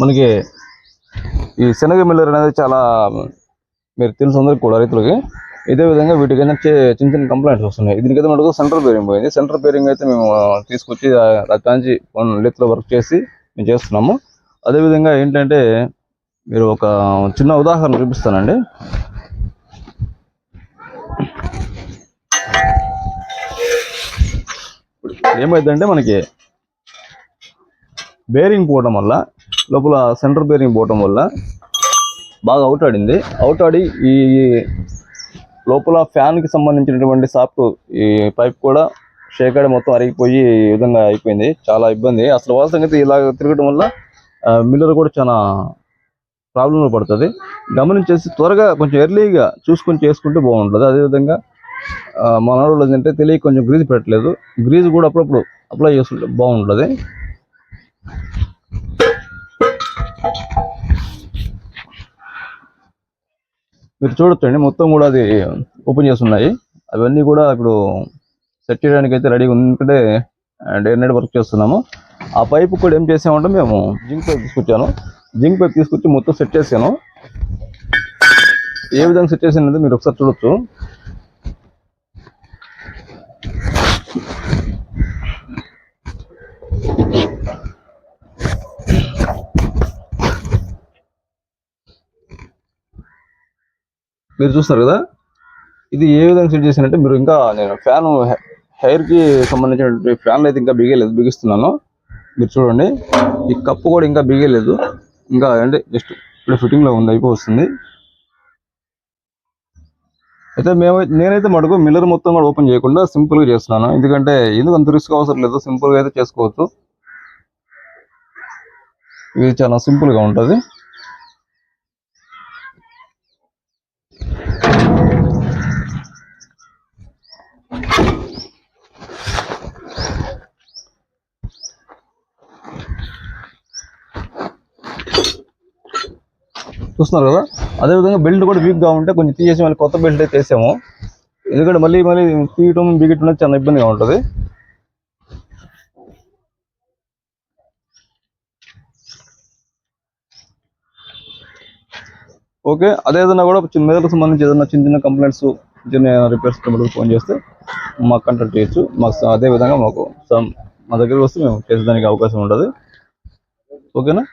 మనకి ఈ శనగ మిల్లర్ అనేది చాలా మీరు తెలుసు అందరికి కూడా రైతులకి. ఇదే విధంగా వీటికి చిన్న చిన్న కంప్లైంట్స్ వస్తున్నాయి. దీనికైతే మనకు సెంటర్ బేరింగ్ పోయింది. సెంటర్ బేరింగ్ అయితే మేము తీసుకొచ్చి కాంచి లెత్తులో వర్క్ చేసి మేము చేస్తున్నాము. అదేవిధంగా ఏంటంటే మీరు ఒక చిన్న ఉదాహరణ చూపిస్తానండి. ఏమైందంటే మనకి బేరింగ్ పోవడం వల్ల లోపల సెంటర్ బేరింగ్ పోవటం వల్ల బాగా అవుట్ ఆడింది. అవుట్ ఆడి ఈ లోపల ఫ్యాన్కి సంబంధించినటువంటి సాఫ్ట్ ఈ పైప్ కూడా షేకాడి మొత్తం అరిగిపోయి ఈ విధంగా అయిపోయింది. చాలా ఇబ్బంది. అసలు వాస్తవంగా ఇలా తిరగడం వల్ల మిల్లర్ కూడా చాలా ప్రాబ్లంలో పడుతుంది. గమనించేసి త్వరగా కొంచెం ఎర్లీగా చూసుకొని చేసుకుంటే బాగుంటుంది. అదేవిధంగా మన వాళ్ళు ఏంటంటే తెలియ కొంచెం గ్రీజ్ పెట్టలేదు. గ్రీజ్ కూడా అప్పుడప్పుడు అప్లై చేసుకుంటే బాగుంటుంది. మీరు చూడొచ్చండి. మొత్తం కూడా అది ఓపెన్ చేసి ఉన్నాయి అవన్నీ కూడా ఇప్పుడు సెట్ చేయడానికి అయితే రెడీగా ఉంటే డే నైట్ వర్క్ చేస్తున్నాము. ఆ పైప్ కూడా ఏం చేసామంటే మేము జింక్ పైప్ తీసుకొచ్చాను. జింక్ పైప్ తీసుకొచ్చి మొత్తం సెట్ చేశాను ఏ విధంగా సెట్ చేసానది మీరు ఒకసారి చూడొచ్చు. మీరు చూస్తారు కదా? ఇది ఏ విధంగా సెట్ చేశానంటే మీరు ఇంకా నేను ఫ్యాన్ హెయిర్కి సంబంధించిన ఫ్యాన్లు అయితే ఇంకా బిగలేదు బిగిస్తున్నాను. మీరు చూడండి ఈ కప్పు కూడా ఇంకా బిగలేదు. ఇంకా అంటే జస్ట్ ఇప్పుడు ఫిట్టింగ్లో ఉంది అయిపోతుంది అయితే మేము నేనైతే మటుకు మిల్లర్ మొత్తం కూడా ఓపెన్ చేయకుండా సింపుల్గా చేస్తున్నాను. ఎందుకంటే ఎందుకు అంత రిస్క్ అవసరం లేదు సింపుల్గా అయితే చేసుకోవచ్చు. ఇది చాలా సింపుల్గా ఉంటది. చూస్తున్నారు కదా? అదేవిధంగా బెల్ట్ కూడా వీక్గా ఉంటే కొంచెం తీసేసి మళ్ళీ కొత్త బెల్ట్ అయితే వేసాము. ఎందుకంటే మళ్ళీ మళ్ళీ తీయటం బిగటం చాలా ఇబ్బందిగా ఉంటుంది. ఓకే అదే విధంగా కూడా చిన్న మెదడుకు సంబంధించి ఏదైనా చిన్న చిన్న కంప్లైంట్స్ చిన్న రిపేర్స్ ఫోన్ చేస్తే మాకు కంటాక్ట్ చేయొచ్చు. మాకు అదే విధంగా మాకు మా దగ్గరికి వస్తే మేము చేసేదానికి అవకాశం ఉంటుంది. ఓకేనా?